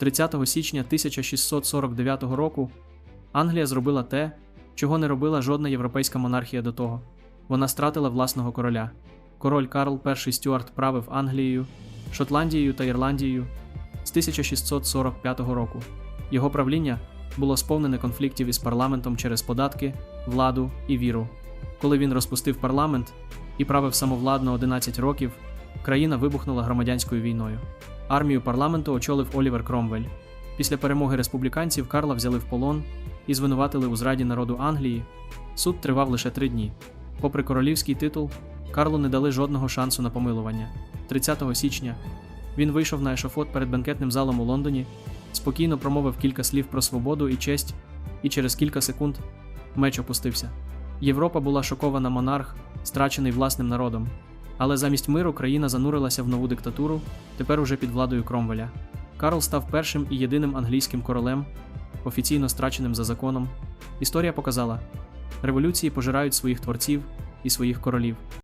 30 січня 1649 року Англія зробила те, чого не робила жодна європейська монархія до того. Вона стратила власного короля. Король Карл І Стюарт правив Англією, Шотландією та Ірландією з 1645 року. Його правління було сповнене конфліктів із парламентом через податки, владу і віру. Коли він розпустив парламент і правив самовладно 11 років, країна вибухнула громадянською війною. Армію парламенту очолив Олівер Кромвель. Після перемоги республіканців Карла взяли в полон і звинуватили у зраді народу Англії. Суд тривав лише три дні. Попри королівський титул, Карлу не дали жодного шансу на помилування. 30 січня він вийшов на ешофот перед бенкетним залом у Лондоні, спокійно промовив кілька слів про свободу і честь, і через кілька секунд меч опустився. Європа була шокована монарх, страчений власним народом. Але замість миру країна занурилася в нову диктатуру, тепер уже під владою Кромвеля. Карл став першим і єдиним англійським королем, офіційно страченим за законом. Історія показала: революції пожирають своїх творців і своїх королів.